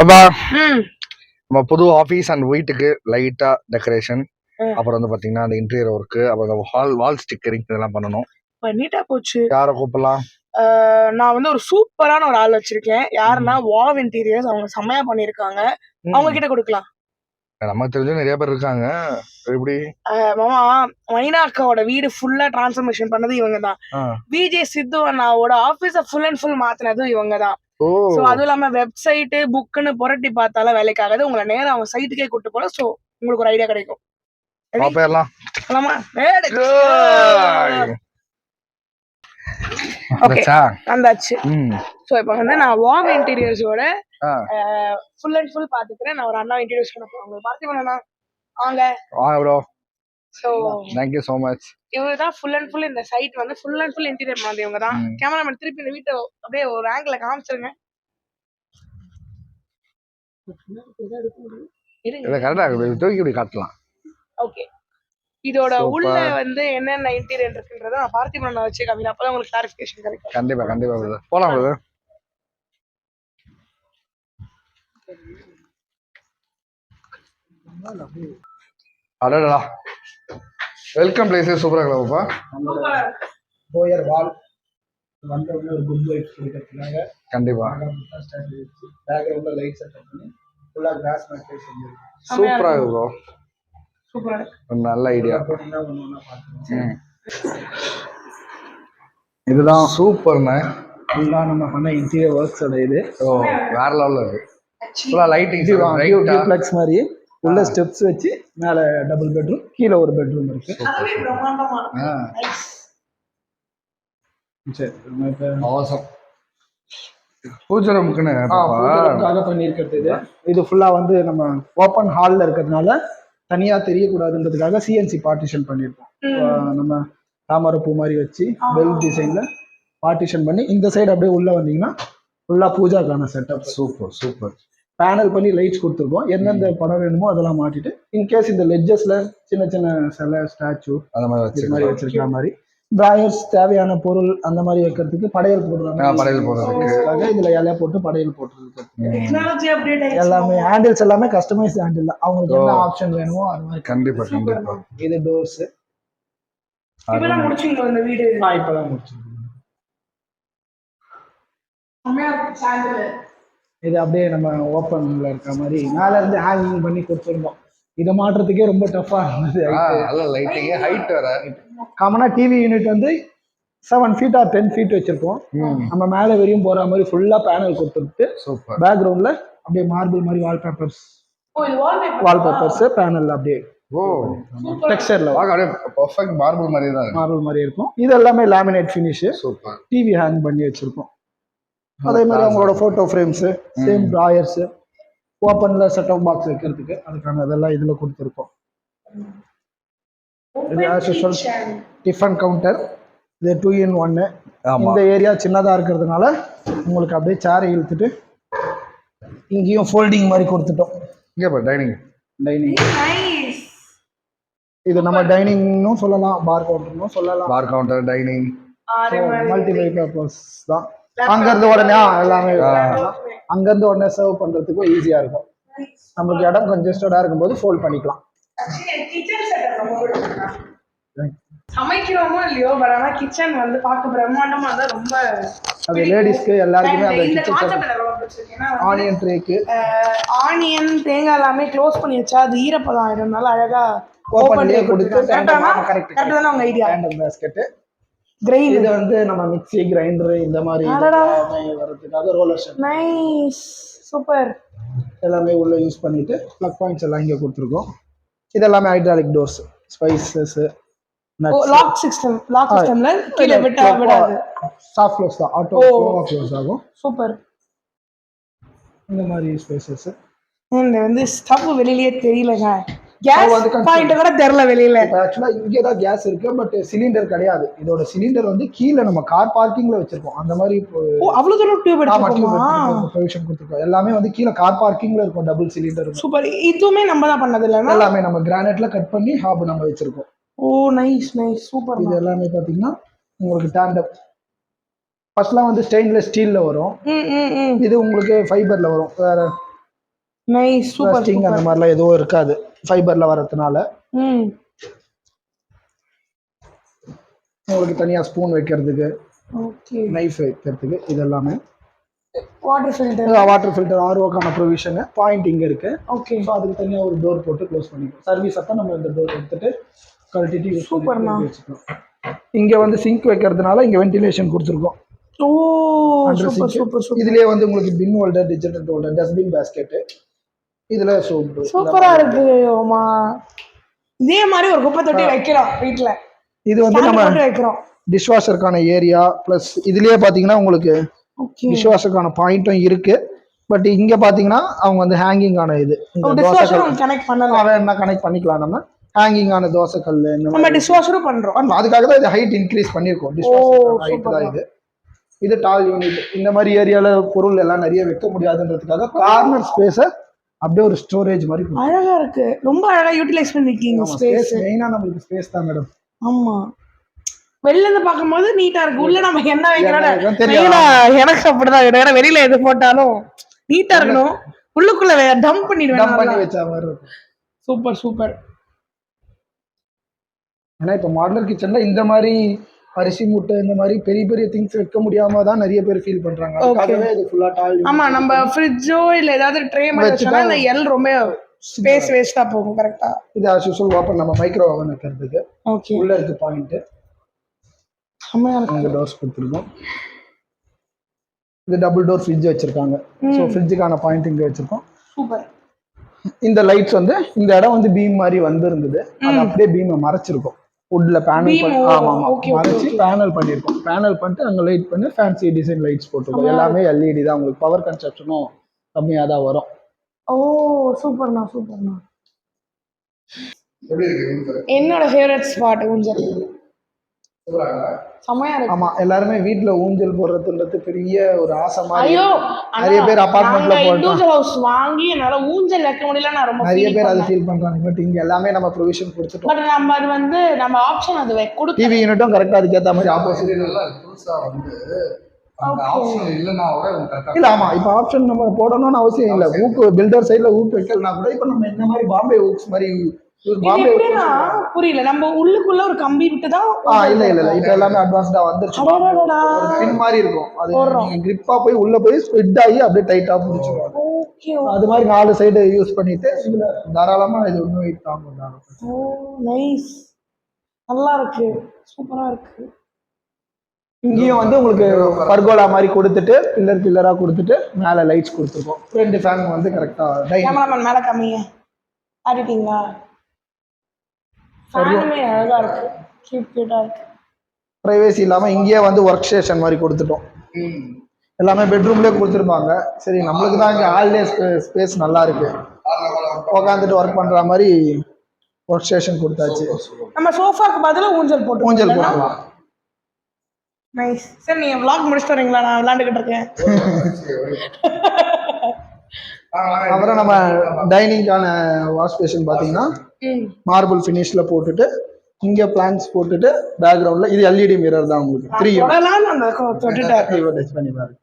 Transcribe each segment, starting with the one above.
அப்பா நம்ம புது ஆஃபீஸ் அண்ட் வீட்டுக்கு லைட்டா டெக்கரேஷன். அப்புறம் வந்து பாத்தீங்கன்னா அந்த இன்டீரியர் ஒர்க்கு அப்புறம் அந்த ஹால் வால் ஸ்டிக்கரிங் இதெல்லாம் பண்ணணும். இப்ப நீட்டா போச்சு. யாரை கூப்பிடலாம்? நான் வந்து ஒரு சூப்பரான ஒரு ஆள் வச்சிருக்கேன். யாருன்னா வாவ் இன்டீரியர்ஸ் அவங்க செம்மையா பண்ணிருக்காங்க அவங்க கிட்ட கொடுக்கலாம். நமக்கு தெரிஞ்ச நிறைய பேர் இருக்காங்க. எப்படி? மாமா மைனா அக்காவோட வீடு ஃபுல்லா டிரான்ஸ்ஃபர்மேஷன் பண்ணது இவங்க தான். விஜே சித்து அண்ணாவோட ஆபீஸ ஃபுல் அண்ட் ஃபுல் மாத்தினதும் இவங்க தான் சோ அதுவும் இல்லாம வெப்சைட் புக்குன்னு புரட்டி பார்த்தாலும் வேலைக்காகாது உங்களை நேரா அவங்க சைட்டுக்கே கூட்டு போல சோ உங்களுக்கு ஒரு ஐடியா கிடைக்கும். வந்தாச்சு. சோ இப்போ வந்து நான் வாவ் இன்டீரியர்ஸோட. ஃபுல் அண்ட் ஃபுல் பாத்துக்கிறேன் நான் ஒரு அண்ணா இன்டீரியர்ஸ் பண்ண போறேன். உங்களுக்கு பார்த்திபனா வாங்க. வாங்க bro so thank you so much இவங்க தான் ஃபுல் அண்ட் ஃபுல் இந்த சைட் வந்து ஃபுல் அண்ட் ஃபுல் இன்டீரியர் பண்ணது இவங்க தான். கேமராமேன் திருப்பி இந்த வீட்டை அப்படியே ஒரு ஆங்கிள் காமிச்சிருங்க. இதை கரெக்டாக தூக்கி இப்படி காட்டலாம். ஓகே இதோட. உள்ள வந்து என்னென்ன இன்டீரியர் இருக்குன்றத நான் பார்த்திபன் வச்சு காமிக்கிறேன். அப்பதான் உங்களுக்கு கிளாரிஃபிகேஷன் கிடைக்கும். கண்டிப்பா கண்டிப்பா brother. போலாம் பிரதர் அடடா. வெல்கம் பிளேஸ் சூப்பரா இருக்கலாம்ப்பா போயர் வால் வந்தவொடனே ஒரு குட் வைப் கொடுக்கறதுக்காக கண்டிப்பா. பேக்ரவுண்ட்ல லைட் செட்டப் பண்ணி ஃபுல்லா கிராஸ் மேட்ரே செஞ்சிருக்கோம். சூப்பரா இருக்கு. ப்ரோ சூப்பரா ஒரு நல்ல ஐடியா இதுதான் சூப்பர்ண்ணே இதுதான் நம்ம பண்ண இன்டீரியர் ஒர்க்ஸோட இது. ஓ வேற லெவல்ல இருக்கு. ஃபுல்லா லைட்டிங் இது டியூப்ளெக்ஸ் மாதிரி. உள்ள ஸ்டெப்ஸ் வச்சு மேல டபுள் பெட்ரூம் கீழே ஒரு பெட்ரூம் இருக்கு. அதுவே பிரம்மாண்டமா சரி பூஜை ரூமுக்குன்னு பண்ணியிருக்கிறது இது. இது ஃபுல்லா வந்து நம்ம ஓப்பன் ஹால்ல இருக்கிறதுனால தனியா தெரியக்கூடாதுன்றதுக்காக சிஎன்சி பார்ட்டிஷன் பண்ணியிருக்கோம் நம்ம தாமரை பூ மாதிரி வச்சு பெல் டிசைன்ல பார்ட்டிஷன் பண்ணி இந்த சைடு அப்படியே உள்ள வந்தீங்கன்னா ஃபுல்லா பூஜாக்கான செட்டப் சூப்பர் சூப்பர் பேனல் பண்ணி லைட்ஸ் கொடுத்துருக்கோம். எந்தெந்த படம் வேணுமோ அதெல்லாம் மாட்டிட்டு இன்கேஸ் இந்த லெட்ஜஸ்ல சின்ன சின்ன சிலை ஸ்டாச்சு அந்த மாதிரி இது மாதிரி வச்சுக்கலாம் வச்சிருக்கிற மாதிரி. டிராயர்ஸ் தேவையான பொருள் அந்த மாதிரி வைக்கிறதுக்கு படையல் போடுறாங்க. படையல் போடுறதுக்கு. இதுல இலைய போட்டு படையல் போட்டுருக்கு டெக்னாலஜி அப்டேட் ஆயிடுச்சு. எல்லாமே ஹேண்டில்ஸ் எல்லாமே கஸ்டமைஸ் ஹேண்டில் தான். அவங்களுக்கு என்ன ஆப்ஷன் வேணுமோ அது மாதிரி. கண்டிப்பா கண்டிப்பா. இது டோர்ஸ் இப்பதான் முடிச்சீங்களா இந்த வீடு? நான் இப்பதான் சாண்டில் இது அப்படியே நம்ம ஓப்பன்ல இருக்க மாதிரி. மேல இருந்து ஹேங்கிங் பண்ணி கொடுத்துருந்தோம். இதை மாட்டுறதுக்கே ரொம்ப டஃபா இருந்தது. ஆ, நல்ல லைட்டிங் ஹைட் வேற. காமனா டிவி யூனிட் வந்து seven feet or ten feet வச்சிருக்கோம். நம்ம மேலே வரையும் போற மாதிரி ஃபுல்லா பேனல் கொடுத்துட்டு சூப்பர் பேக்ரவுண்ட்ல அப்படியே மார்பிள் மாதிரி வால்பேப்பர்ஸ் ஓ இது வால்பேப்பர் வால்பேப்பர்ஸ் பேனல்ல அப்படியே ஓ. டெக்ஸ்டர்ல அப்படியே பர்ஃபெக்ட் மார்பிள் மாதிரி தான் இருக்கு. மார்பிள் மாதிரி இருக்கும். இது எல்லாமே laminate finish super TV hang பண்ணி வச்சிருக்கோம். அதே மாதிரி அவங்களோட போட்டோ ஃப்ரேம்ஸ் சேம் ட்ராயர்ஸ் ஓப்பன்ல செட்டப் பாக்ஸ் வைக்கிறதுக்கு அதுக்கான இதெல்லாம் இதுல கொடுத்துருக்கோம். டிஃபன் கவுண்டர் இது டூ இன் ஒன்னு இந்த ஏரியா சின்னதா இருக்கிறதுனால உங்களுக்கு அப்படியே சேரை இழுத்துட்டு இங்கேயும் ஃபோல்டிங் மாதிரி கொடுத்துட்டோம். இங்க பாரு டைனிங் டைனிங் இது நம்ம டைனிங்னும் சொல்லலாம் பார் கவுண்டர்னும் சொல்லலாம். Bar counter dining multiple purpose தான். அங்கேருந்து உடனே ஆ, எல்லாமே அங்கேருந்து உடனே சர்வ் பண்ணுறதுக்கும் ஈஸியாக இருக்கும். நமக்கு இடம் கன்ஜஸ்டடாக இருக்கும்போது ஃபோல்ட் பண்ணிக்கலாம். சமைக்கிறோமோ இல்லையோ பட் ஆனா கிச்சன் வந்து பார்க்க பிரம்மாண்டமா இருந்தா ரொம்ப அது லேடிஸ்க்கு எல்லாருக்குமே அந்த கிச்சன் ஆனியன் ட்ரேக்கு ஆனியன் தேங்காய் எல்லாமே க்ளோஸ் பண்ணி வச்சா அது ஈரப்பதம் ஆயிடும்னால அழகா ஓப்பன் லயே கொடுத்து correct, கரெக்ட் தானே உங்க ஐடியா ரேண்டம் கிரெயின் இது வந்து நம்ம மிக்ஸி கிரைண்டர் இந்த மாதிரி வர்றதுக்காக ரோலர் ஷெட் நைஸ் சூப்பர் எல்லாமே உள்ள யூஸ் பண்ணிட்டு ப்ளக் பாயிண்ட்ஸ் எல்லாம் இங்கே கொடுத்துருக்கோம். இது எல்லாமே hydraulic doors spices lock system lock சிஸ்டம்ல கீழே விட்டா விடாது. சாஃப்ட் க்ளோஸ் தான். ஆட்டோ ஓ. க்ளோஸ் ஆகும். சூப்பர் இந்த மாதிரி ஸ்பேசஸ் இந்த வந்து ஸ்டவ் வெளியிலயே தெரியலங்க. கேஸ். பாயிண்ட் கூட தெரியல வெளியில. இப்போ ஆக்சுவலாக இங்கே தான் கேஸ் இருக்கு பட் சிலிண்டர் கிடையாது. இதோட சிலிண்டர் வந்து கீழே நம்ம கார் பார்க்கிங்ல வச்சிருக்கோம் அந்த மாதிரி அவ்வளவு தூரம் டியூப் ப்ரொவிஷன் கொடுத்துருக்கோம். எல்லாமே வந்து கீழே கார் பார்க்கிங்ல இருக்கும் டபுள் சிலிண்டர் சூப்பர் இதுவுமே நம்ம தான் பண்ணது இல்லைன்னா எல்லாமே நம்ம கிரானைட்ல கட் பண்ணி ஹாப் நம்ம வச்சிருக்கோம். ஓ நைஸ் நைஸ் சூப்பர் இது எல்லாமே பார்த்தீங்கன்னா உங்களுக்கு டேண்டம் ஃபர்ஸ்ட்லாம் வந்து ஸ்டெயின்லெஸ் ஸ்டீல்ல வரும். இது உங்களுக்கு ஃபைபர்ல வரும். வேற நைஸ் சூப்பர் அந்த மாதிரிலாம் எதுவும் இருக்காது. ஃபைபர்ல வரதுனால உங்களுக்கு தனியா ஸ்பூன் வைக்கிறதுக்கு ஓகே நைஃப் வைக்கிறதுக்கு இது எல்லாமே வாட்டர் ஃபில்டர் வாட்டர் ஃபில்டர் ஆர்ஓக்கான ப்ரொவிஷனு பாயிண்ட் இங்க இருக்கு. ஓகே ஸோ அதுக்கு தனியா ஒரு டோர் போட்டு க்ளோஸ் பண்ணிக்கலாம். சர்வீஸ் அப்போ நம்ம இந்த டோர் எடுத்துட்டு கழட்டிட்டு யூஸ் சூப்பர்ண்ணா. வச்சுக்கலாம். இங்க வந்து சிங்க் வைக்கிறதுனால இங்க வென்டிலேஷன் கொடுத்துருக்கோம். ஓ சூப்பர். சூப்பர் சூப்பர் இதுலயே வந்து உங்களுக்கு pin holder digital holder dustbin basket இதுல சோப்பு. சூப்பரா இருக்கு ஓமா இதே மாதிரி ஒரு குப்பை தொட்டி வைக்கிறோம் வீட்ல. இது வந்து நம்ம வைக்கிறோம். டிஷ்வாஷருக்கான ஏரியா ப்ளஸ் இதுலயே பாத்தீங்கன்னா உங்களுக்கு டிஷ்வாஷருக்கான பாயிண்ட்டும் இருக்கு. பட் இங்க பாத்தீங்கன்னா அவங்க வந்து ஹேங்கிங்கான இது. கனெக்ட் பண்ணல. வேணா கனெக்ட் பண்ணிக்கலாம் நம்ம? ஹேங்கிங்கான தோசை கல் இந்த நம்ம டிஷ்வாஷரும் பண்றோம். பண்ணலாம். அதுக்காக தான் இது ஹைட் இன்க்ரீஸ் பண்ணியிருக்கோம். டிஷ்வாஷர் ஹைட் தான் இது. இது டால் யூனிட் இந்த மாதிரி ஏரியால பொருள் எல்லாம் நிறைய வைக்க முடியாதுன்றதுக்காக கார்னர் ஸ்பேஸை அப்படியே ஒரு ஸ்டோரேஜ் மாதிரி அழகா இருக்கு. ரொம்ப அழகா யூட்டிலைஸ் பண்ணிருக்கீங்க ஸ்பேஸ் ஸ்பேஸ் மெயினா நம்மளுக்கு ஸ்பேஸ் தான் மேடம் ஆமா. வெளில இருந்து பார்க்கும்போது நீட்டா இருக்கு. உள்ள நம்ம என்ன வைக்கிறோம்? எனக்கு அப்படிதான் ஏன்னா வெளியில எது போட்டாலும் நீட்டா இருக்கணும். உள்ளுக்குள்ள டம்ப் டம்ப் பண்ணி பண்ணிடுவேன் வச்ச மாதிரி சூப்பர் சூப்பர். ஏன்னா இப்போ மாடலர் கிச்சன்ல இந்த மாதிரி அரிசி மூட்டை இந்த மாதிரி பெரிய பெரிய திங்ஸ் வைக்க முடியாம தான் நிறைய பேர் ஃபீல் பண்றாங்க. அதுக்காகவே இது ஃபுல்லா டால் ஆமா நம்ம ஃப்ரிட்ஜோ இல்ல ஏதாவது ட்ரே மாதிரி வச்சோம்னா இந்த எல் ரொம்ப ஸ்பேஸ் வேஸ்டா போகும் கரெக்டா இது ஆஸ் யூஸ்வல் ஓப்பன் நம்ம மைக்ரோ ஓவன் வைக்கிறதுக்கு. ஓகே உள்ள இருக்கு பாயிண்ட் செம்மையா இருக்கு. டோர்ஸ் கொடுத்துருக்கோம். இது டபுள் டோர் ஃப்ரிட்ஜ் வச்சிருக்காங்க. ஸோ ஃப்ரிட்ஜுக்கான பாயிண்ட் இங்க வச்சிருக்கோம். சூப்பர். இந்த லைட்ஸ் வந்து இந்த இடம் வந்து பீம் மாதிரி வந்திருந்தது. அது அப்படியே பீமை மறைச்சிருக்கும். வுட்ல பேனல் பண்ணி ஆமா ஆமா மறைச்சு பேனல் பண்ணியிருக்கோம். பேனல் பண்ணிட்டு அங்க லைட் பண்ணி ஃபேன்சி டிசைன் லைட்ஸ் போட்டிருக்கோம். எல்லாமே எல்இடி தான். உங்களுக்கு பவர் கன்சப்ஷனும் கம்மியா தான் வரும். ஓ சூப்பர்ண்ணா சூப்பர்ண்ணா என்னோட ஃபேவரட் ஸ்பாட் ஊஞ்சல் ஆமா எல்லாருமே வீட்ல ஊஞ்சல் போடுறதுன்றது பெரிய ஒரு ஆசை மாதிரி நிறைய பேர் போட்டோம். இண்டிவிஜுவல் ஹவுஸ் வாங்கி என்னால ஊஞ்சல் வைக்க முடியல நான் ரொம்ப நிறைய பேர் அது ஃபீல் பண்றாங்க. பட் இங்க எல்லாமே நம்ம ப்ரொவிஷன் கொடுத்துட்டோம். பட் நம்ம அது வந்து நம்ம ஆப்ஷன் அது கொடுத்து டிவி யூனிட்டும் கரெக்டா அதுக்கேத்த மாதிரி ஆப்போசிட் நல்லா. புதுசா வந்து இல்ல ஆமா இப்ப ஆப்ஷன் நம்ம போடணும்னு அவசியம் இல்ல. ஊக்கு பில்டர் சைடுல ஊக்கு வைக்கலனா கூட இப்ப நம்ம இந்த மாதிரி பாம்பே ஊக்ஸ் மாதிரி எப்படின்னா புரியல. நம்ம உள்ளுக்குள்ள ஒரு கம்பி விட்டு தான் இல்ல இல்ல இல்ல. இப்ப எல்லாமே அட்வான்ஸ்டா வந்துருச்சு. பின் மாதிரி இருக்கும். அது கிரிப்பா போய் உள்ள போய் ஸ்ப்ரெட் ஆகி அப்படியே டைட்டா முடிச்சிருவாங்க அது மாதிரி நாலு சைடு யூஸ் பண்ணிட்டு இதுல தாராளமா இது ஒன்றும் வெயிட். ஓ நைஸ் நல்லா இருக்கு. சூப்பரா இருக்கு. இங்கேயும் வந்து உங்களுக்கு பர்கோலா மாதிரி கொடுத்துட்டு பில்லர் பில்லரா கொடுத்துட்டு மேல லைட்ஸ் கொடுத்துருக்கோம். ரெண்டு ஃபேன் வந்து கரெக்டா மேல கம்மிங்க ஆடிட்டீங்களா? ஃபேனுமே அழகா இருக்கு. கியூட் கியூட்டா இருக்கு. ப்ரைவேசி இல்லாம இங்கேயே வந்து ஒர்க் ஸ்டேஷன் மாதிரி கொடுத்துட்டோம். எல்லாமே பெட்ரூம்லயே கொடுத்துருப்பாங்க. சரி நம்மளுக்கு தான் இங்கே ஹாலிடே ஸ்பேஸ் நல்லா இருக்கு. உட்காந்துட்டு ஒர்க் பண்ற மாதிரி ஒர்க் ஸ்டேஷன் கொடுத்தாச்சு. நம்ம சோஃபாக்கு பதிலா ஊஞ்சல் போட்டு ஊஞ்சல் போடலாம் நைஸ் சரி நீங்க vlog முடிச்சுட்டு வரீங்களா? நான் விளையாண்டுக்கிட்டு இருக்கேன். அப்புறம் நம்ம டைனிங்கான வாஷ் பேஷன் பார்த்தீங்கன்னா மார்பிள் ஃபினிஷ்ல போட்டுட்டு இங்க பிளான்ஸ் போட்டுட்டு பேக்ரவுண்ட்ல இது எல்இடி மிரர் தான் உங்களுக்கு. த்ரீ டச் பண்ணி பாருங்க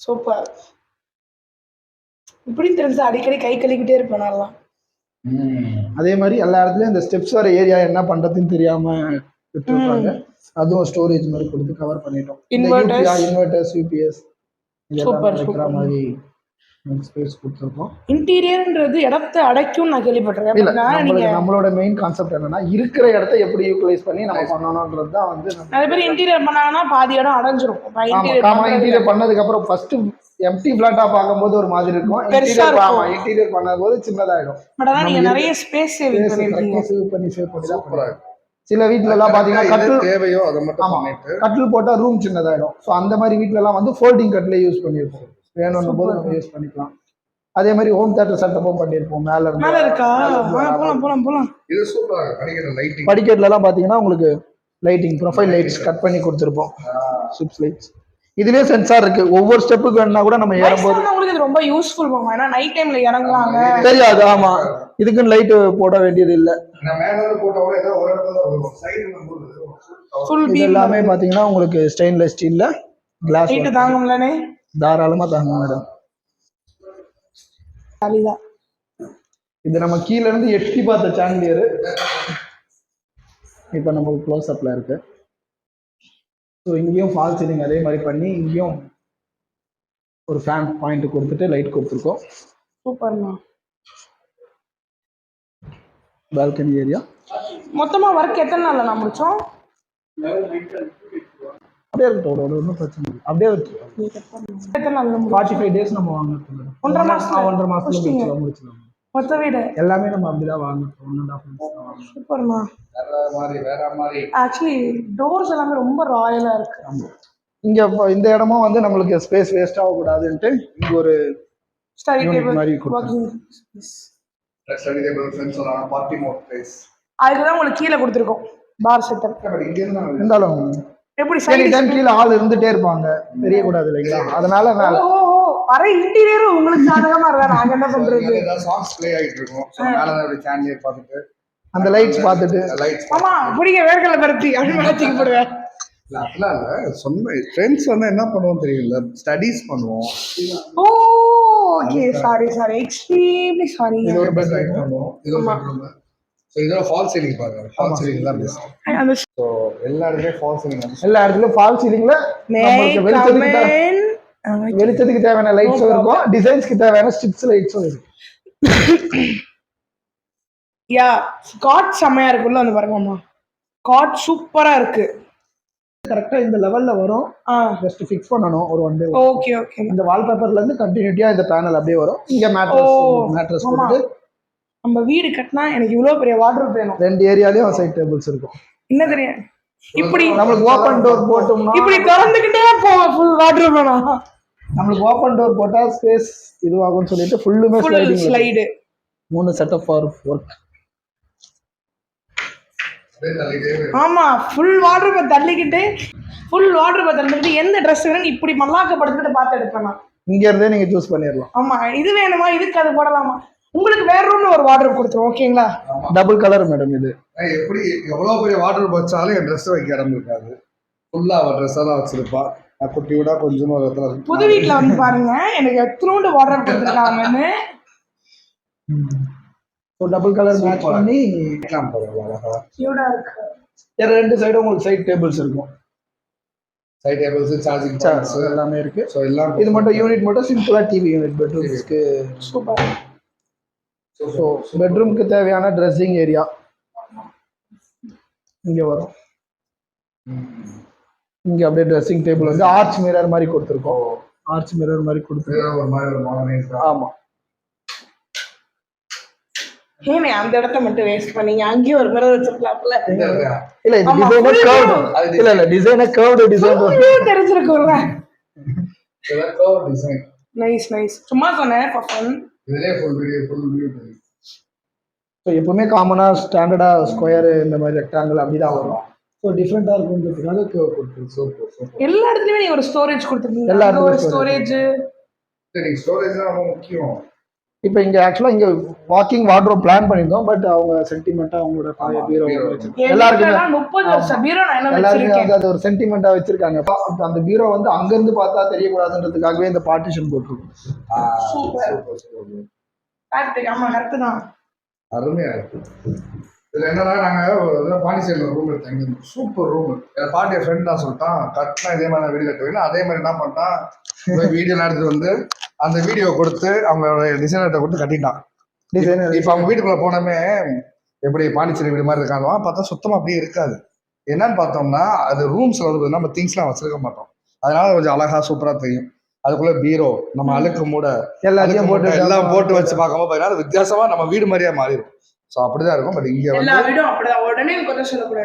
சூப்பர் இப்படின்னு தெரிஞ்சா அடிக்கடி கை கழுவிக்கிட்டே இருப்பேன் அதே மாதிரி எல்லா இடத்துலயும் இந்த ஸ்டெப்ஸ் வர ஏரியா என்ன பண்றதுன்னு தெரியாம விட்டுருப்பாங்க. அதுவும் ஸ்டோரேஜ் மாதிரி கொடுத்து கவர் பண்ணிட்டோம். இன்வெர்டர்ஸ் யூபிஎஸ் Super, வைக்கிற super. மாதிரி ஸ்பேஸ் கொடுத்துருக்கோம். இன்டீரியர்ன்றது இடத்த அடைக்கும் நான் கேள்விப்பட்டிருக்கேன். நீங்க நம்மளோட மெயின் கான்செப்ட் என்னன்னா இருக்கிற இடத்த எப்படி யூட்டிலைஸ் பண்ணி நம்ம பண்ணணும்ன்றது தான் வந்து நிறைய பேர் இன்டீரியர் பண்ணாங்கன்னா பாதி இடம் அடைஞ்சிரும். இன்டீரியர் காமா இன்டீரியர் பண்ணதுக்கு அப்புறம் ஃபர்ஸ்ட் எம்டி பிளாட்டா பார்க்கும்போது ஒரு மாதிரி இருக்கும். இன்டீரியர் ஆமா. இன்டீரியர் பண்ணும்போது சின்னதாயிடும். பட் ஆனா நீங்க நிறைய ஸ்பேஸ் சேவிங் பண்ணிருக்கீங்க. சேவ் பண்ணி சேவ் பண்ணி தான் சூப்பரா பண்ணுவோம். சில வீட்ல எல்லாம் பாத்தீங்கன்னா கட்டில் தேவையோ அதை மட்டும் ஆமா. பண்ணிட்டு. கட்டில் போட்டா ரூம் சின்னதாயிடும். ஸோ அந்த மாதிரி வீட்ல எல்லாம் வந்து ஃபோல்டிங் கட்டிலே யூஸ் பண்ணியிருப்போம் வேணும்னும் போது நம்ம யூஸ் பண்ணிக்கலாம். அதே மாதிரி ஹோம் தேட்டர் செட்டப்பும் பண்ணியிருப்போம் மேல இருந்து மேல இருக்கா? போலாம் போலாம் போலாம் இது சூப்பரா அடிக்கிற லைட்டிங் படிக்கட்டுல எல்லாம் பாத்தீங்கன்னா உங்களுக்கு லைட்டிங் ப்ரொஃபைல் லைட்ஸ் கட் பண்ணி கொடுத்துருப்போம். சிப்ஸ் லைட்ஸ் இதுலயே சென்சார் இருக்கு. ஒவ்வொரு ஸ்டெப்புக்கு வேணா கூட நம்ம ஏறும்போது வயசானவங்களுக்கு இது ரொம்ப யூஸ்ஃபுல் போங்க. ஏன்னா நைட் டைம்ல இறங்குவாங்க. தெரியாது. ஆமா. இதுக்குன்னு லைட் போட வேண்டியது இல்ல. எல்லாமே பாத்தீங்கன்னா உங்களுக்கு ஸ்டெயின்லெஸ் ஸ்டீல்ல கிளாஸ் தாங்கும்லனே தாராளமா தாங்க மேடம் இது நம்ம கீழ இருந்து எட்டி பார்த்த சாண்டியர் இப்போ நமக்கு க்ளோஸ் அப்ல இருக்கு. ஸோ இங்கேயும் ஃபால் சீலிங் அதே மாதிரி பண்ணி இங்கேயும் ஒரு ஃபேன் பாயிண்ட் கொடுத்துட்டு லைட் கொடுத்துருக்கோம். சூப்பர்ண்ணா பால்கனி ஏரியா மொத்தமா ஒர்க் எத்தனை நாள்ல நான் முடிச்சோம்? அப்படியே இருக்கட்டும் ஒரு ஒன்றும் பிரச்சனை இல்லை. அப்படியே எத்தனை முடிச்சோம்? ஃபார்ட்டி ஃபைவ் டேஸ் நம்ம வாங்கிட்டு ஒன்றரை மாசத்துல ஒன்றரை மாசத்துல முடிச்சிட்டீங்க. முடிச்சிடலாம் முடிச்சிடலாம் மொத்த வீடு? எல்லாமே நம்ம அப்படிதான் வாங்கிட்டோம் ஒன் அண்ட் ஆஃப் வேற மாதிரி வேற மாதிரி. ஆக்சுவலி டோர்ஸ் எல்லாமே ரொம்ப ராயலா இருக்கு. இங்க இந்த இடமும் வந்து நம்மளுக்கு ஸ்பேஸ் வேஸ்ட் ஆகக்கூடாதுன்ட்டு இங்க ஒரு ஸ்டடி டேபிள் மாதிரி கொடுத்தாங்க. ஒர்க்கிங் ஸ்டடி டேபிள் ஃப்ரெண்ட்ஸ் சொல்லலாம் பார்ட்டி மோட் பிளேஸ் அதுக்கு தான் உங்களுக்கு கீழே கொடுத்துருக்கோம். பார் செட்டப் பட் இங்க இருந்தா இருந்தாலும் எப்படி சரி டைம் கீழே ஆள் இருந்துட்டே இருப்பாங்க. தெரியக்கூடாது இல்லைங்களா? அதனால மேல ஓ ஓ வர இன்டீரியரும் உங்களுக்கு சாதகமா இருக்கா? நாங்க என்ன பண்றது? ஏதாவது சாங்ஸ் ப்ளே ஆகிட்டு இருக்கும். மேலே சாண்டியர் பார்த்துட்டு அந்த லைட்ஸ் பார்த்துட்டு. லைட்ஸ் ஆமா பிடிக்க வேர்க்கலை பருத்தி. அப்படின்னு நினைச்சிக்க போடுவேன். இல்ல இல்ல. சொந்த ஃப்ரெண்ட்ஸ் வந்து என்ன பண்ணுவோம் தெரியல ஸ்டடீஸ் பண்ணுவோம். ஓ okay sorry sorry extremely sorry இது ஒரு பெட் லைட் பண்ணுவோம் இது ஒரு பெட்ரூம் ஸோ இதோட ஃபால் சீலிங் பாருங்க. ஃபால் சீலிங் தான் பெஸ்ட் ஸோ எல்லா இடத்துலயும் ஃபால் சீலிங் எல்லா இடத்துலயும் ஃபால் சீலிங்ல நம்மளுக்கு வெளிச்சத்துக்கு தே- வெளிச்சத்துக்கு தேவையான லைட்ஸும் இருக்கும். டிசைன்ஸ்க்கு தேவையான ஸ்டிப்ஸ் லைட்ஸும் இருக்கு யா காட் செம்மையா இருக்குல்ல வந்து பாருங்கம்மா காட் சூப்பரா இருக்கு. கரெக்டா இந்த லெவல்ல வரும். ஜஸ்ட் ஃபிக்ஸ் பண்ணணும் ஒரு ஒன் டே ஓகே ஓகே இந்த வால்பேப்பர்ல இருந்து கண்டினியூட்டியா இந்த பேனல் அப்படியே வரும். இங்க மேட்ரஸ் மேட்ரஸ். போட்டு நம்ம வீடு கட்டினா எனக்கு இவ்வளவு பெரிய வாட்டர் வேணும். ரெண்டு ஏரியாலயும் சைட் டேபிள்ஸ் இருக்கும். என்ன தெரியும்? இப்படி. நம்மளுக்கு ஓப்பன் டோர் போட்டோம்னா இப்படி திறந்துகிட்டே போவோம் ஃபுல் வாட்டர் வேணும். நம்மளுக்கு ஓப்பன் டோர் போட்டா ஸ்பேஸ் இதுவாகும்னு சொல்லிட்டு ஃபுல்லுமே ஸ்லைடு மூணு செட்டப் ஃபார் ஒர்க் ஆமா ஃபுல் வாட்டர் பை தள்ளிக்கிட்டு ஃபுல் வாட்டர் பை திறந்துக்கிட்டு எந்த ட்ரெஸ் வேணும் இப்படி மல்லாக்கப்படுத்திட்டு பார்த்து எடுப்பேன் நான் இங்க இருந்தே நீங்க சூஸ் பண்ணிடலாம். ஆமா இது வேணுமா இதுக்கு அது போடலாமா? உங்களுக்கு வேற ரூம்ல ஒரு வாட்டர் கொடுத்துருவோம் ஓகேங்களா? டபுள் கலர் மேடம் இது. எப்படி எவ்வளவு பெரிய வாட்டர் வச்சாலும் என் ட்ரெஸ் வைக்க இடம் இருக்காது. ஃபுல்லா அவ ட்ரெஸ் எல்லாம் வச்சிருப்பா. நான் குட்டி விடா கொஞ்சம் ஒரு இடத்துல புது வீட்ல வந்து பாருங்க எனக்கு எத்தனோண்டு வாட்டர் கொடுத்துருக்காங்கன்னு. So double colour match. பண்ணி கியூட்டா இருக்கு. ரெண்டு சைடும் உங்களுக்கு சைட் டேபிள்ஸ் இருக்கும். சைட் டேபிள்ஸ் சார்ஜிங் பாயிண்ட்ஸ் எல்லாமே இருக்கு. ஸோ எல்லாம் இது மட்டும் யூனிட் மட்டும் சிம்பிளா டிவி யூனிட் பெட்ரூம்ஸ்க்கு சூப்பர் ஸோ பெட்ரூம்க்கு தேவையான ட்ரெஸ்ஸிங் ஏரியா இங்க வரும். இங்க அப்படியே ட்ரெஸ்ஸிங் டேபிள் வந்து ஆர்ச் மிரர் மாதிரி கொடுத்துருக்கோம். ஆர்ச் மிரர் மாதிரி கொடுத்துருக்கோம். ஒரு மாதிரி ஒரு மாடர்னைஸ்டா ஆமா. ஏனே அந்த இடத்த மட்டும் வேஸ்ட் பண்ணீங்க அங்கேயும் ஒரு மிரர் வச்சிருக்கலாம்ல? இல்ல இது ஆமா, டிசைனே கர்வ்டு இல்ல இல்ல டிசைனே கர்வ்டு டிசைன் தெரிஞ்சிருக்கும்ல. டிசைன் நைஸ் நைஸ் சும்மா சொன்னேன் for fun. இதுலயே full video full video so எப்பவுமே காமனா ஸ்டாண்டர்டா ஸ்கொயர் இந்த மாதிரி ரெக்டாங்கிள் அப்படிதான் வரும். ஸோ டிஃப்ரெண்டா இருக்குன்றதுக்காக curve கொடுத்துருக்கு எல்லா இடத்துலயுமே நீங்க ஒரு ஸ்டோரேஜ் கொடுத்துருக்கீங்க எல்லா ஒரு இடத்துலயும் ஸ்டோரேஜ் சரி ஸ்டோரேஜ் தான் ரொம்ப முக்கியம். இப்போ இங்க ஆக்சுவலா இங்க வாக்கிங் வார்ட்ரோப் பிளான் பண்ணியிருந்தோம் பட் அவங்க சென்டிமெண்டா அவங்களோட பழைய பீரோ. எல்லாருக்குமே முப்பது வருஷம் பீரோ நான் என்ன எல்லாருமே வச்சிருக்கேன். வந்து அது ஒரு சென்டிமெண்டா வச்சிருக்காங்க. அந்த பீரோ வந்து அங்க இருந்து பார்த்தா தெரியக்கூடாதுன்றதுக்காகவே இந்த பார்ட்டிஷன் போட்டிருக்கோம். அருமையா இருக்கு. இதுல என்னன்னா நாங்க ஒரு பாண்டிச்சேரியில் ரூம் எடுத்தோம். சூப்பர் ரூம் என் பாட்டிய ஃப்ரெண்ட் தான் சொல்லிட்டான் கட்டினா இதே மாதிரி நான் வீடு கட்டுவேன் அதே மாதிரி என்ன பண்ணிட்டான் வீடியோ எடுத்துட்டு வந்து அந்த வீடியோ கொடுத்து அவங்களோட டிசைனர்கிட்ட கொடுத்து கட்டிட்டான். டிசைனர் இப்போ அவங்க வீட்டுக்குள்ள போனோமே எப்படி பாண்டிச்சேரி வீடு மாதிரி இருக்காங்களோ பார்த்தா சுத்தமா அப்படியே இருக்காது. என்னன்னு பார்த்தோம்னா அது ரூம்ஸ்ல வந்து நம்ம திங்ஸ்லாம் வச்சிருக்க மாட்டோம். அதனால கொஞ்சம் அழகா சூப்பரா தெரியும். அதுக்குள்ள பீரோ நம்ம அழுக்கு மூட எல்லாத்தையும் போட்டு எல்லாம் போட்டு வச்சு பார்க்கும்போது பார்த்தீங்கன்னா வித்தியாசமா நம்ம வீடு மாதிரியே மாறிடும். ஸோ அப்படிதான் இருக்கும். பட் இங்க வந்து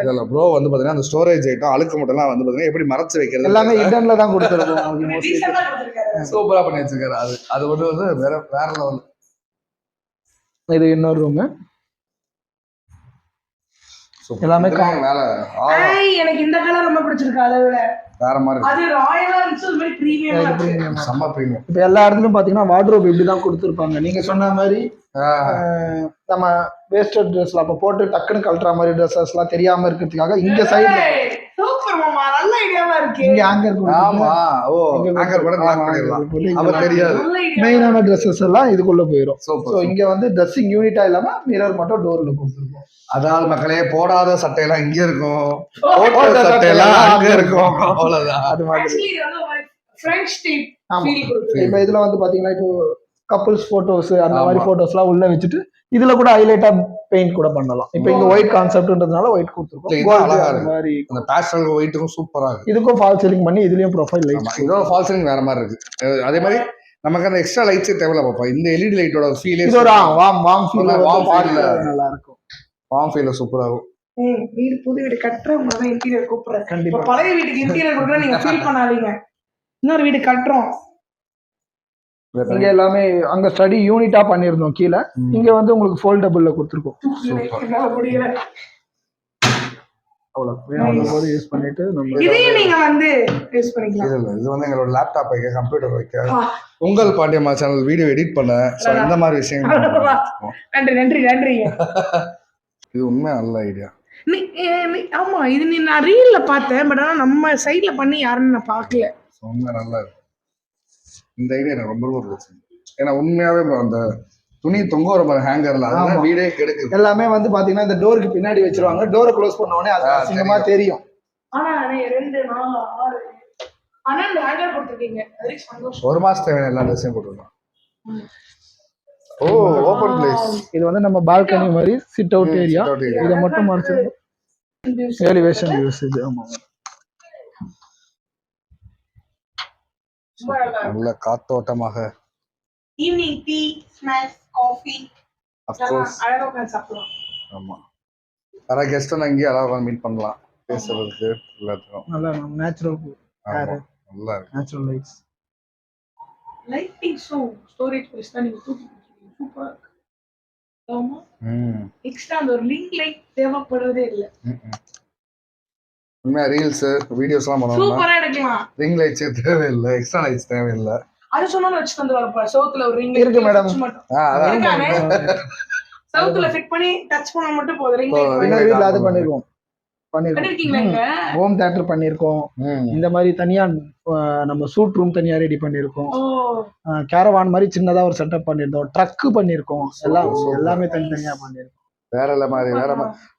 இல்ல ப்ரோ வந்து பாத்தீங்கன்னா அந்த ஸ்டோரேஜ் ஐட்டம் அழுக்கு மூட்டைலாம் வந்து பாத்தீங்கன்னா எப்படி மறைச்சு வைக்கிறது எல்லாமே இடன்ல தான் கொடுத்துருக்கோம். அவங்க mostly. Decent ஆ கொடுத்திருக்காரு. சூப்பரா பண்ணி வச்சிருக்காரு. அது அது வந்து வந்து வேற வேற லெவல் இது இன்னொரு ரூம் எல்லாமே ஐய், எனக்கு இந்த கலர் ரொம்ப பிடிச்சிருக்கு அதை விட. வேற மாதிரி இருக்கு. அது ராயலா இருந்துச்சு ஒரு மாதிரி பிரீமியமா இருக்கு. செம்ம பிரீமியம் இப்போ எல்லா இடத்துலயும் பாத்தீங்கன்னா வார்ட்ரோப் இப்படி தான் கொடுத்துருப்பாங்க. நீங்க சொன்ன மாதிரி நம்ம வேஸ்டட் ட்ரெஸ்ல அப்போ போட்டு டக்குன்னு கழட்டுற மாதிரி ட்ரெஸ்ஸஸ் எல்லாம் தெரியாம இருக்கிறதுக்காக சைடுல ஏய், தூக்கு சூப்பர் மாமா நல்ல ஐடியாவா இருக்கு. இங்க ஆங்கர் ஆமா. ஓ ஆங்கர் கூட லாக் பண்ணிடலாம். அப்ப தெரியாது. மெயினான ட்ரெஸ்ஸஸ் எல்லாம் இதுக்குள்ள போயிடும் ஸோ சூப்பர். இங்க வந்து ட்ரெஸ்ஸிங் யூனிட்டா இல்லாம மிரர் மட்டும் டோர்ல கொடுத்துருக்கோம். அதாவது மக்களே போடாத சட்டையெல்லாம் இங்க இருக்கும். Oh, போட்ட சட்டையெல்லாம் அங்க இருக்கும். அவ்வளவுதான். அது மாதிரி. ஃப்ரெஞ்ச் டைப் ஆமா. இப்ப இதுல வந்து பாத்தீங்கன்னா இப்போ கப்புள்ஸ் போட்டோஸ் அந்த மாதிரி ஆமா. போட்டோஸ் எல்லாம் உள்ள வச்சுட்டு இதுல கூட ஹைலைட்டா பெயிண்ட் கூட பண்ணலாம். இப்போ இங்க ஒயிட் கான்செப்ட்ன்றதுனால ஒயிட் கொடுத்துருக்கோம். மாதிரி அந்த பேஸ்டல் ஒயிட்டுக்கும் சூப்பரா இருக்கு. இதுக்கும் ஃபால் சீலிங் பண்ணி இதுலயும் ப்ரொஃபைல் லைட் இதோட ஃபால்ஸிங் வேற மாதிரி இருக்கு. அதே மாதிரி நமக்கு அந்த எக்ஸ்ட்ரா லைட்ஸே தேவையில்ல பாப்பா. இந்த எல்இடி லைட்டோட ஃபீலே இது ஒரு வாம் வாம் ஃபீல் நல்லா warm feel ல. நல்லா இருக்கும். வாம் ஃபீல சூப்பரா இருக்கும். வீடு புது வீடு கட்டுறவங்க தான் இன்டீரியர் கூப்பிடுறேன். பழைய வீட்டுக்கு இன்டீரியர் கொடுக்குற நீங்க ஃபீல் பண்ணாதீங்க. இன்னொரு வீடு கட்டுறோம். இங்க எல்லாமே அங்க ஸ்டடி யூனிட்டா பண்ணிருந்தோம் கீழே. இங்க வந்து உங்களுக்கு ஃபோல்டபுள்ல கொடுத்துருக்கோம். அவ்வளவு யூஸ் பண்ணிட்டு நம்ம நீங்க வந்து யூஸ் பண்ணிக்கலாம். இது வந்து எங்களோட லேப்டாப் வைக்க கம்ப்யூட்டர் வைக்க. உங்கள் பாண்டியம்மா சேனல் வீடியோ எடிட் பண்ண. இந்த மாதிரி விஷயங்கள். நன்றி நன்றி நன்றிங்க இது உண்மையா நல்ல ஐடியா ஆமா இது நீ நான் ரீல்ல பார்த்தேன் பட் ஆனா நம்ம சைட்ல பண்ணி யாருன்னு நான் பார்க்கல. உண்மை நல்லா இருக்கு. இந்த ஐடியா எனக்கு ரொம்ப ரொம்ப பிடிச்சிருக்கு. ஏன்னா உண்மையாவே அந்த துணி தொங்க வர மாதிரி ஹேங்கர்ல அதெல்லாம் ஆமா. வீடே கெடுக்குது. எல்லாமே வந்து பாத்தீங்கன்னா இந்த டோருக்கு பின்னாடி வச்சிருவாங்க. டோரை க்ளோஸ் பண்ண உடனே அது அசிங்கமா தெரியும். ஒரு மாசம் தேவையான எல்லா ட்ரெஸ்ஸையும் போட்டுருக்கோம் ஓ ஓப்பன் பிளேஸ் இது வந்து நம்ம பால்கனி மாதிரி சிட் அவுட் ஏரியா இதை மட்டும் மறைச்சு எலிவேஷன் யூசேஜ் ஆமா. நல்லா காத்தோட்டமாக. Evening tea snacks coffee of course அழகா உட்காந்து சாப்பிடலாம். ஆமா. யாராவது கெஸ்ட் வந்து அங்கேயே அழகாக மீட் பண்ணலாம். பேசுறதுக்கு எல்லாத்துக்கும். நல்லா நேச்சுரல் நல்லா இருக்கு. Natural lights lighting show storage price தான் நீங்க தூக்கி சூப்பரா இருக்கு ஆமா. ம். எக்ஸ்ட்ரா அந்த ஒரு லிங்க் லைட் தேவைப்படுறதே இல்ல. உண்மையா ரீல்ஸ் வீடியோஸ்லாம் பண்ணணும்னா சூப்பரா எடுக்கலாம். ரிங் லைட்ஸே தேவையில்லை எக்ஸ்ட்ரா லைட்ஸ் தேவையில்லை. அது சொன்னாலும் வச்சு தந்து வரப்ப சவுத்துல ஒரு ரிங் இருக்கு இருக்கானே? சவுத்துல ஃபிட் பண்ணி டச் பண்ணா மட்டும் போதும். ரிங் லைட் light அது பண்ணிருக்கோம் ஹோம் தேட்டர் பண்ணிருக்கோம். இந்த மாதிரி தனியா நம்ம சூட் ரூம் தனியா ரெடி பண்ணிருக்கோம். கேரவான் மாதிரி சின்னதா ஒரு செட்டப் பண்ணிருந்தோம். ட்ரக் பண்ணிருக்கோம். எல்லாம். எல்லாமே தனித்தனியா பண்ணிருக்கோம். வேற இல்ல மாதிரி வேற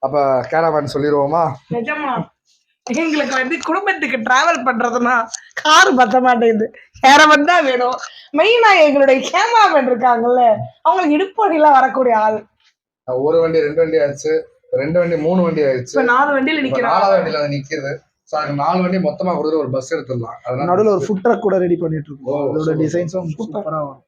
அப்ப கேரவான் சொல்லிடுவோமா நிஜமா. எங்களுக்கு வந்து குடும்பத்துக்கு டிராவல் பண்றதுன்னா கார் பத்த மாட்டேங்குது. கேரவன் தான் வேணும். மெயினா எங்களுடைய கேமராமேன் இருக்காங்கல்ல அவங்களுக்கு இடுப்படிலாம் வரக்கூடிய ஆள். ஒரு வண்டி ரெண்டு வண்டி ஆச்சு. ரெண்டு வண்டி மூணு வண்டி ஆயிடுச்சு. இப்ப நாலு வண்டியில நிக்கிறாங்க. நாலாவது வண்டியில அது அதுக்கு நாலு வண்டி மொத்தமா கொடுத்து ஒரு பஸ் எடுத்துடலாம். அதனால நடுவுல ஒரு ஃபுட் ட்ரக் கூட ரெடி பண்ணிட்டு இருக்கோம். அதோட. டிசைன்ஸும் சூப்பரா வரும்.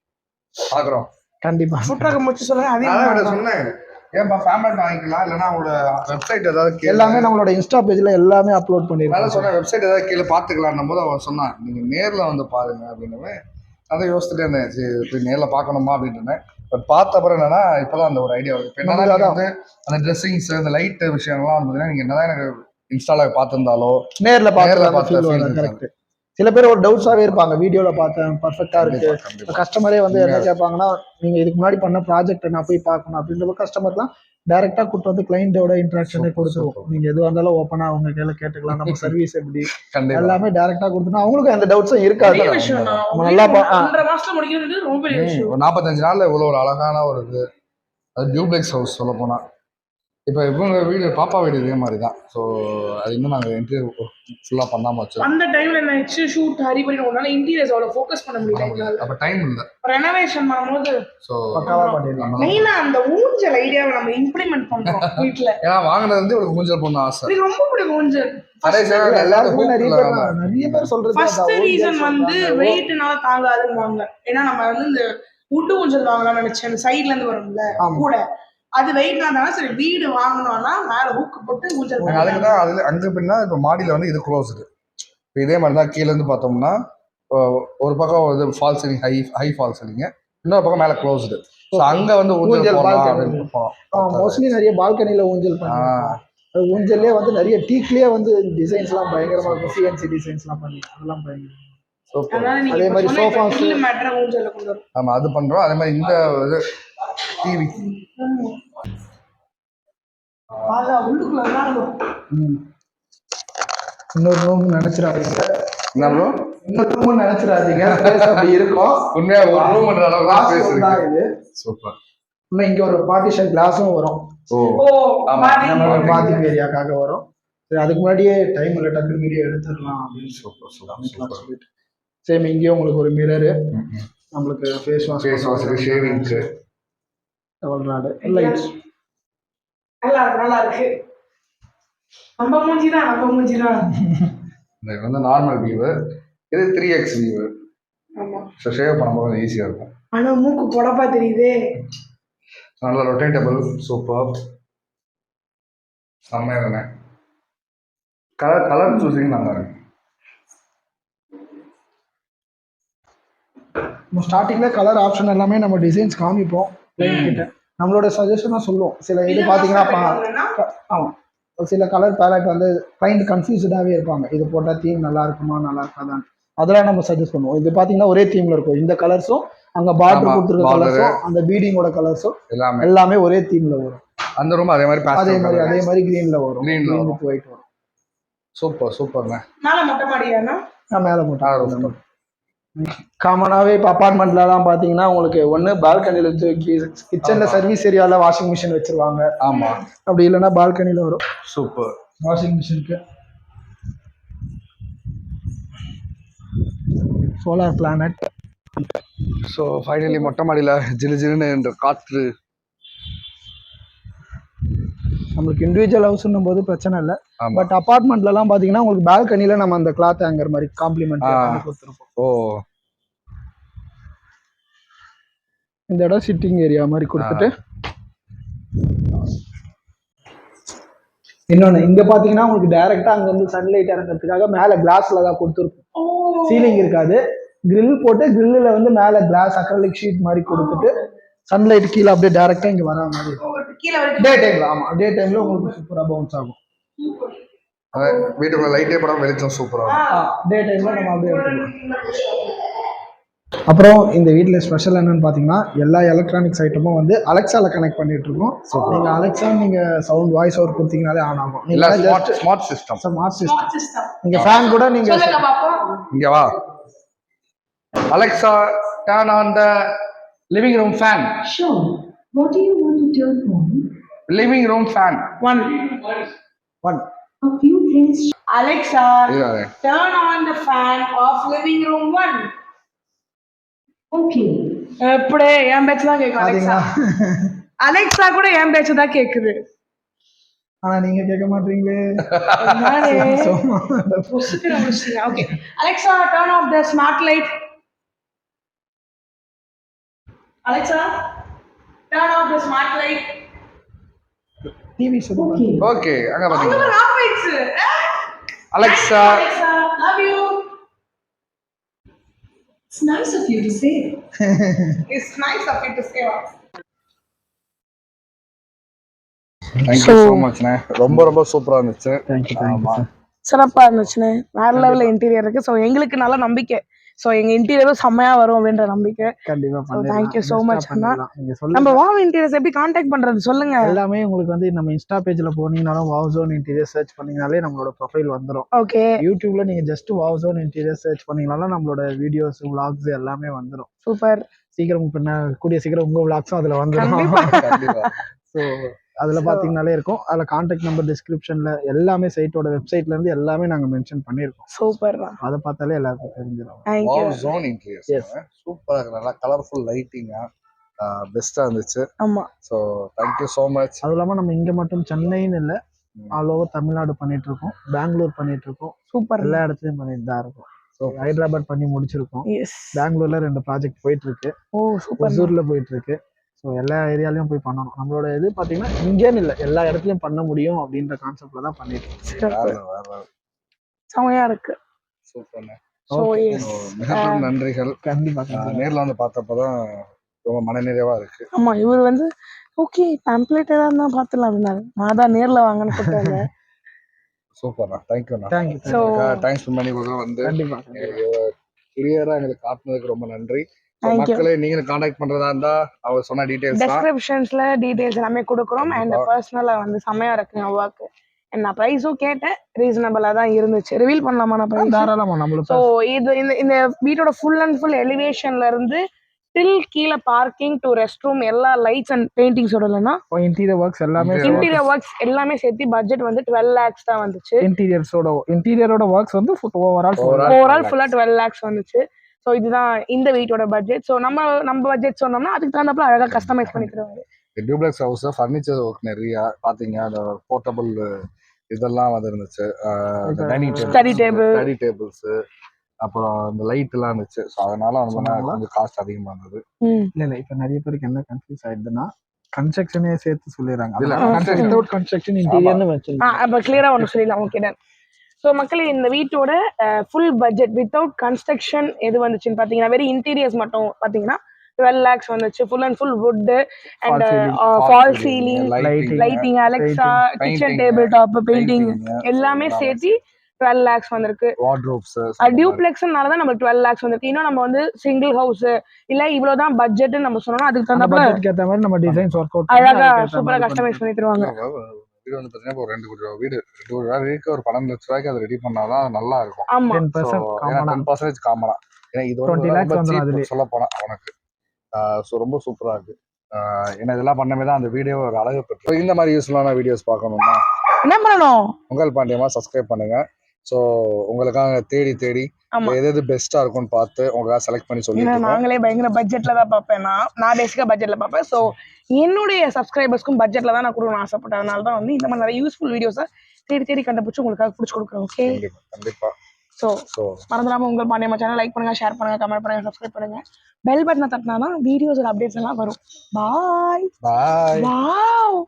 பாக்குறோம். கண்டிப்பா. சுற்றாக்க முடிச்சு சொல்லுங்க அதே சொன்னேன். ஏன்பா ஃபேமிலி வாங்கிக்கலாம் இல்லைன்னா அவங்களோட வெப்சைட் ஏதாவது. எல்லாமே நம்மளோட இன்ஸ்டா பேஜ்ல எல்லாமே அப்லோட் மேல பண்ணிருக்கோம் சொன்ன வெப்சைட் ஏதாவது கீழே பார்த்துக்கலான்னும் போது அவன் சொன்னான் நீங்க நேர்ல வந்து பாருங்க அப்படின்னு அதை யோசிச்சுட்டே இருந்தேன் சரி போய் நேர்ல பார்க்கணுமா அப்படின்னு இருந்தேன். பட் பார்த்த அப்புறம் என்னன்னா இப்பதான் அந்த ஒரு ஐடியா வருது. என்னன்னா வந்து அந்த ட்ரெஸ்ஸிங்ஸ் அந்த லைட் விஷயம்லாம் வந்து நீங்க என்னதான் எனக்கு இன்ஸ்டால பார்த்திருந்தாலோ நேர்ல நேர்ல பார்த்து இருக்காது. சில பேர் ஒரு டவுட்ஸாவே இருப்பாங்க. வீடியோல பார்த்தேன் பர்ஃபெக்டா இருக்கு. கண்டிப்பா, கண்டிப்பா. கஸ்டமரே வந்து என்ன கேட்பாங்கன்னா நீங்க இதுக்கு முன்னாடி பண்ண ப்ராஜெக்ட் நான் போய் பார்க்கணும். அப்படின்ற கஸ்டமர்லாம் டைரக்டா கூட்டு வந்து கிளைண்டோட இன்ட்ராக்ஷனே கொடுத்துருவோம் super. நீங்க எதுவாக இருந்தாலும் ஓப்பனா அவங்க கையில கேட்டுக்கலாம். நம்ம சர்வீஸ் எப்படி? எல்லாமே டைரக்டா கொடுத்துனா அவங்களுக்கும் எந்த டவுட்ஸும் இருக்காது. நம்ம நல்லா நாற்பத்தஞ்சு நாள்ல இவ்வளோ ஒரு அழகான ஒரு இது. அது டியூப்ளெக்ஸ் ஹவுஸ் சொல்ல போனா. இப்போ இவங்க வீடு பாப்பா வீடு இதே மாதிரி தான் ஸோ அது இன்னும் நாங்கள் இன்டர்வியூ ஃபுல்லாக பண்ணாமல் வச்சிருக்கோம். அந்த டைம்ல என்ன ஆயிடுச்சு? ஷூட் ஹரி பண்ணி ஒன்னால இன்டீரியர்ஸ் அவ்வளவு ஃபோக்கஸ் பண்ண முடியல அப்போ டைம் இல்லை. ரெனோவேஷன் பண்ணும்போது ஸோ பக்காவா பண்ணிடலாம். மெயினா அந்த ஊஞ்சல் ஐடியாவை நம்ம இம்ப்ளிமெண்ட் பண்றோம் வீட்ல. ஏன்னா வாங்கினது வந்து இவளுக்கு மூஞ்சல் பொண்ணு ஆசை. எனக்கு ரொம்ப பிடிக்கும் ஊஞ்சல். எல்லாருக்குமே நிறைய பேர் நிறைய சொல்றது ஃபர்ஸ்ட் ரீசன் ஊஞ்சல் வந்து வெயிட்னால தாங்காதுங்குவாங்க ஏன்னா நம்ம வந்து இந்த உட்டு ஊஞ்சல் வாங்கலாம்னு நினைச்சேன். சைடுல இருந்து வரும்ல. கூட. அது வெயிட்னா தானே சரி வீடு வாங்கணும்னா மேல ஹூக்கு போட்டு ஊஞ்சல் அதுக்கு. தான் அதில் அங்கே பின்னா இப்போ மாடியில் வந்து இது க்ளோஸ்டு இப்போ இதே மாதிரி தான் கீழேருந்து பார்த்தோம்னா ஒ- ஒரு பக்கம் இது false ceiling high high false சீலிங்க இன்னொரு பக்கம் மேலே க்ளோஸ்டு ஸோ அங்கே வந்து ஊஞ்சல் மோஸ்ட்லி நிறைய பால்கனில ஊஞ்சல் அது ஊஞ்சல்லே வந்து நிறைய டீக்லயே வந்து டிசைன்ஸ்லாம் பயங்கரமா இருக்கும். சிஎன்சி டிசைன்ஸ்லாம் பண்ணி அதெல்லாம் பயங்கரம் அதே மாதிரி வரும் ஆமா அது பண்றோம். அதே மாதிரி இந்த இது டிவி இன்னொரு ரூம் நினைச்சிடாதீங்க. என்ன ப்ரோ இன்னொரு ரூம் நினைச்சிடாதீங்க. அப்படி இருக்கும். உண்மையா ஒரு ரூம் அளவுக்கு இது சூப்பர் இன்னும் இங்க ஒரு பார்ட்டிஷன் கிளாஸும் வரும். ஓ. ஆமா. நம்ம பாத்திங் ஏரியாக்காக வரும். சரி அதுக்கு முன்னாடியே டைம் இல்லை டக்கு வீடியோ எடுத்துடலாம் அப்படின்னு சூப்பர் சொல்லி சூப்பர் சொல்லிட்டு. சேம் இங்கேயும் உங்களுக்கு ஒரு மிரரு நம்மளுக்கு ஃபேஸ் வாஷ் ஃபேஸ் வாஷ் ஷேவிங்க்கு ராடு லைட்ஸ் நல்லா இருக்கு நல்லா இருக்கு நம்ம மூஞ்சி தான் நம்ம மூஞ்சி தான் இது வந்து நார்மல் வியூவு இது த்ரீ எக்ஸ் வியூவு ஆமா. ஸோ ஷேவ் பண்ணும்போது கொஞ்சம் ஈஸியாக இருக்கும். ஆனா மூக்கு பொடப்பா தெரியுதே. நல்ல ரொட்டேட்டபிள் சூப்பர் செம்மையாக தானே கலர் கலர் சூஸிங் நல்லா இருக்கு. ஸ்டார்டிங்ல கலர் ஆப்ஷன் எல்லாமே நம்ம டிசைன்ஸ் காமிப்போம். கிட்ட நம்மளோட சஜஷனாக சொல்லுவோம். சில இது பார்த்தீங்கன்னா ஆமாம் ஒரு சில கலர் பேலட் வந்து கிளைண்ட் கன்ஃபியூஸ்டாகவே இருப்பாங்க. இது போட்டால் தீம் நல்லா இருக்குமா நல்லா இருக்காதான் அதெல்லாம் நம்ம சஜஸ்ட் பண்ணுவோம். இது பார்த்தீங்கன்னா ஒரே தீம்ல இருக்கும். இந்த கலர்ஸும் அங்கே பார்டர் கொடுத்துருக்க. கலர்ஸும் அந்த பீடிங்கோட கலர்ஸும் எல்லாமே. எல்லாமே ஒரே தீம்ல வரும். அந்த ரூம் அதே மாதிரி அதே மாதிரி. அதே மாதிரி. கிரீன்ல வரும். Green ல green வரும். சூப்பர் சூப்பர்ண்ணே மேல மொட்டை மாடியானா நான் மேலே ரொம்ப. காமனாகவே இப்போ அப்பார்ட்மெண்ட்லலாம் பார்த்தீங்கன்னா உங்களுக்கு ஒன்று பால்கனியில் தூக்கி கிச்சனில். சர்வீஸ் ஏரியாவில் வாஷிங் மிஷின் வச்சிருவாங்க. ஆமா. அப்படி இல்லைன்னா பால்கனியில் வரும். சூப்பர் வாஷிங் மிஷினுக்கு சோலார் பிளானட் ஸோ ஃபைனலி மொட்டை மாடியில் ஜிலு ஜிலுன்னு என்ற காற்று நம்மளுக்கு இண்டிவிஜுவல் ஹவுஸ்ன்னும் போது பிரச்சனை இல்லை. பட் அப்பார்ட்மெண்ட்லலாம் பார்த்தீங்கன்னா உங்களுக்கு பால்கனியில் நம்ம அந்த கிளாத் ஹேங்கர் மாதிரி காம்ப்ளிமெண்ட். கொடுத்துருப்போம். ஓ. இந்த இடம் சிட்டிங் ஏரியா மாதிரி கொடுத்துட்டு. இன்னொன்று இங்கே பார்த்தீங்கன்னா உங்களுக்கு டைரெக்டாக அங்கே வந்து சன்லைட் இறங்கிறதுக்காக மேலே கிளாஸில் தான் கொடுத்துருப்போம். ஓ. சீலிங் இருக்காது. Grill போட்டு கிரில்லில் வந்து மேலே கிளாஸ் அக்ரலிக் ஷீட் மாதிரி கொடுத்துட்டு சன்லைட் கீழே அப்படியே டைரெக்டாக இங்கே வர மாதிரி இருக்கும். கீழே வரைக்கும் டே டைமில் ஆமாம் டே டைமில் உங்களுக்கு சூப்பராக பவுன்ஸ் ஆகும். வீட்டுக்குள்ள லைட்டே படம் வெளிச்சம் இருக்கும். டே டைமில் நம்ம அப்படியே அப்புறம் இந்த வீட்டில் ஸ்பெஷல் என்னன்னு பார்த்தீங்கன்னா எல்லா எலக்ட்ரானிக்ஸ் ஐட்டமும் வந்து அலெக்ஸால கனெக்ட் பண்ணிட்டு இருக்கோம். நீங்கள் அலெக்ஸா நீங்கள் சவுண்ட் வாய்ஸ் ஓவர் கொடுத்தீங்கன்னா ஆன் ஆகும். Smart smart system smart system system நீங்கள் ஃபேன் கூட நீங்கள் சொல்லுங்க பாப்போம். இங்க வா. Alexa turn on the living room fan. What do you want to turn on? Living room fan one one A few things. Alexa இது turn on the fan of living room one. Okay. எப்படி என் பேச்சு தான் கேட்கும் Alexa கூட என் பேச்சு தான் கேக்குது. ஆனால் நீங்கள் கேட்க மாட்டீங்களே. Okay Alexa turn off the smart light Alexa turn off the smart light TV சொல்லுங்க. ஓகே அங்க பாத்தீங்க Alexa Alexa love you It's nice of you to say. It's nice of you to say thank you so மச்ண்ணே ரொம்ப ரொம்ப சூப்பரா இருந்துச்சு. Thank you ஆமா. சிறப்பா இருந்துச்சுண்ணே வேற லெவல்ல இன்டீரியர் இருக்கு. ஸோ எங்களுக்கு நல்ல நம்பிக்கை. ஸோ எங்க இன்டீரியரும் செம்மையா வரும் அப்படின்ற நம்பிக்கை. thank you so much, அண்ணா. நம்ம வாவ் இன்டீரியர்ஸ் எப்படி காண்டாக்ட் பண்றது சொல்லுங்க. எல்லாமே உங்களுக்கு வந்து நம்ம இன்ஸ்டா பேஜ்ல போனீங்கனாலும் வாவ் ஜோன் இன்டீரியர் சர்ச் பண்ணீங்கனாலே நம்மளோட ப்ரொஃபைல் வந்துடும் ஓகே யூடியூப்ல நீங்க just Wow Zone interior search பண்ணீங்கனாலும் நம்மளோட வீடியோஸ் vlogs எல்லாமே வந்துடும் சூப்பர் சீக்கிரம் கூடிய சீக்கிரம் உங்க vlogsம் அதுல வந்துடும் கண்டிப்பா. கண்டிப்பா. ஸோ அதுல பாத்தீங்கனாலே இருக்கும். அதுல கான்டாக்ட் நம்பர் டிஸ்கிரிப்ஷன்ல எல்லாமே சைட்டோட வெப்சைட்ல இருந்து எல்லாமே நாங்க மென்ஷன் பண்ணியிருக்கோம். சூப்பர் தான். அதை பார்த்தாலே எல்லாருக்கும் தெரிஞ்சிடும். Zone interiors Yes. சூப்பரா இருக்கு. நல்லா கலர்ஃபுல் லைட்டிங்கா பெஸ்டா இருந்துச்சு. ஆமா. ஸோ தேங்க்யூ ஸோ மச் அதுவும் இல்லாம நம்ம இங்க மட்டும் சென்னைன்னு இல்லை ஆல் ஓவர் தமிழ்நாடு பண்ணிட்டு இருக்கோம் பெங்களூர் பண்ணிட்டு இருக்கோம் சூப்பர். எல்லா இடத்துலயும் பண்ணிட்டு தான் இருக்கோம். ஸோ ஹைதராபாத் பண்ணி முடிச்சிருக்கோம். பெங்களூர்ல ரெண்டு ப்ராஜெக்ட் போயிட்டு இருக்கு ஓ சூப்பர். போயிட்டு இருக்கு ஸோ எல்லா ஏரியாலையும் போய் பண்ணணும். நம்மளோட இது பாத்தீங்கன்னா இங்கேன்னு இல்லை. எல்லா இடத்துலயும் பண்ண முடியும் அப்படின்ற கான்செப்ட்ல தான் பண்ணிட்டு செமையா இருக்கு. நன்றிகள். கண்டிப்பா நேர்ல வந்து பார்த்தப்பதான் ரொம்ப மனநிறைவா இருக்கு. ஆமா இவர் வந்து ஓகே பேம்ப்ளேட் ஏதாவது இருந்தா பாத்துலாம் அப்படின்னாரு. நான் தான் நேர்ல வாங்கன்னு கூப்பிட்டாங்க. சூப்பர்ண்ணா. தேங்க்யூண்ணா தேங்க்யூ ஸோ டைம் ஸ்பெண்ட் பண்ணி கூட வந்து கண்டிப்பா கிளியரா எங்களுக்கு காட்டுனதுக்கு ரொம்ப நன்றி. So, Thank you. மக்களே நீங்க காண்டாக்ட் பண்றதா இருந்தா அவர் சொன்ன டீடைல்ஸ் தான். டெஸ்கிரிப்ஷன்ஸ்ல டீடைல்ஸ் எல்லாமே கொடுக்குறோம். அண்ட். பர்சனலா வந்து செமையா இருக்குங்க ஒர்க் நான் ப்ரைஸும் கேட்டேன். ரீசனபிளா தான் இருந்துச்சு. ரிவீல் பண்ணலாமா நான் ப்ரைஸ் தாராளமா நம்மளுக்கு ஸோ இது இந்த இந்த வீட்டோட ஃபுல் அண்ட் ஃபுல் எலிவேஷன்ல இருந்து டில் கீழே பார்க்கிங் டு ரெஸ்ட் ரூம் எல்லா லைட்ஸ் அண்ட் பெயிண்டிங்ஸோட இல்லைன்னா இன்டீரியர் ஒர்க்ஸ் எல்லாமே இன்டீரியர் ஒர்க்ஸ் எல்லாமே சேர்த்து பட்ஜெட் வந்து டுவெல் லேக்ஸ் தான் வந்துச்சு. இன்டீரியர்ஸோட இன்டீரியரோட ஒர்க்ஸ் வந்து ஓவரால் Overall. ஓவரால் ஃபுல்லா டுவெல் லேக்ஸ் வந்துச்சு. ஸோ இதுதான் இந்த வீட்டோட பட்ஜெட் ஸோ நம்ம நம்ம பட்ஜெட் சொன்னோம்னா அதுக்கு தகுந்தாப்புல அழகா கஸ்டமைஸ் பண்ணி தருவாங்க. டியூப்ளெக்ஸ் ஹவுஸ் ஃபர்னிச்சர் ஒர்க் நிறைய பாத்தீங்க அந்த போர்ட்டபிள் இதெல்லாம் வந்து இருந்துச்சு. Dining Study table. Study tables அப்புறம் இந்த லைட் எல்லாம் இருந்துச்சு. ஸோ அதனால வந்து? கொஞ்சம் காஸ்ட் அதிகமா இருந்தது. இல்ல இல்ல. இப்ப நிறைய பேருக்கு என்ன கன்ஃபியூஸ் ஆயிடுதுன்னா கன்ஸ்ட்ரக்ஷனே சேர்த்து சொல்லிடுறாங்க. கன்ஸ்ட்ரக்ஷன் இன்டீரியர்னு ஆ வச்சிருக்காங்க. அப்போ கிளியரா ஒன்று சொல்லிடலாம். ஓகே ஸோ மக்களே இந்த வீட்டோட ஃபுல் பட்ஜெட் வித்தவுட் கன்ஸ்ட்ரக்ஷன் எது வந்துச்சுன்னு பார்த்தீங்கன்னா வெறும் இன்டீரியர்ஸ் மட்டும் பார்த்தீங்கன்னா டுவெல் லேக்ஸ் வந்துச்சு. Full and full wood and false ceiling. Lighting Alexa kitchen. Table top painting எல்லாமே சேர்த்து டுவெல் லேக்ஸ் வந்திருக்கு. டியூப்ளெக்ஸ்னால தான் நம்ம டுவெல் லேக்ஸ் வந்திருக்கு. இன்னும் நம்ம வந்து சிங்கிள் ஹவுஸ் இல்ல இவ்வளவுதான் பட்ஜெட் நம்ம சொன்னோம்னா அதுக்கு ஏத்த மாதிரி நம்ம டிசைன்ஸ் ஒர்க் அவுட் அழகா சூப்பரா கஸ்டமைஸ் பண்ணி தருவாங்க. வீடு வந்து பாத்தீங்கன்னா இப்போ ஒரு ரெண்டு கோடி ரூபா வீடு ரெண்டு கோடி ரூபா வரைக்கும் ஒரு பன்னெண்டு லட்ச ரூபாய்க்கு அதை ரெடி பண்ணாதான் அது நல்லா இருக்கும். டென் பர்சன்டேஜ் காமனா ஏன்னா இது 20 வந்து. சொல்ல போனா உனக்கு. ஸோ ரொம்ப சூப்பரா இருக்கு. ஏன்னா இதெல்லாம் பண்ணவே தான் அந்த வீடியோ ஒரு அழகு பெற்று. இந்த மாதிரி யூஸ்ஃபுல்லான வீடியோஸ் பார்க்கணும்னா என்ன பண்ணணும்? உங்கள் பாண்டியமா சப்ஸ்கிரைப் பண்ணுங்க. ஸோ உங்களுக்காக தேடி தேடி. எது எது பெஸ்டா இருக்கும்னு பார்த்து உங்களுக்காக செலக்ட் பண்ணி சொல்லிட்டு நாங்களே பயங்கர பட்ஜெட்ல தான் பார்ப்பேன் நான் நான் பேசிக்கா பட்ஜெட்ல பார்ப்பேன். ஸோ என்னுடைய சப்ஸ்கிரைபர்ஸ்க்கும் பட்ஜெட்ல தான் நான் கொடுக்கணும் ஆசைப்பட்டேன். அதனால தான் வந்து இந்த மாதிரி நிறைய யூஸ்ஃபுல் வீடியோஸை தேடி தேடி கண்டுபிடிச்சு உங்களுக்காக பிடிச்சி கொடுக்குறேன் ஓகே கண்டிப்பா கண்டிப்பா. ஸோ ஸோ மறந்துடாம உங்கள் பாண்டியம்மா சேனல் லைக் பண்ணுங்க ஷேர் பண்ணுங்க கமெண்ட் பண்ணுங்க சப்ஸ்கிரைப் பண்ணுங்க. பெல் பட்டனை தட்டினா தான் வீடியோஸோட அப்டேட்ஸ் எல்லாம் வரும். பாய் பாய் வாவ்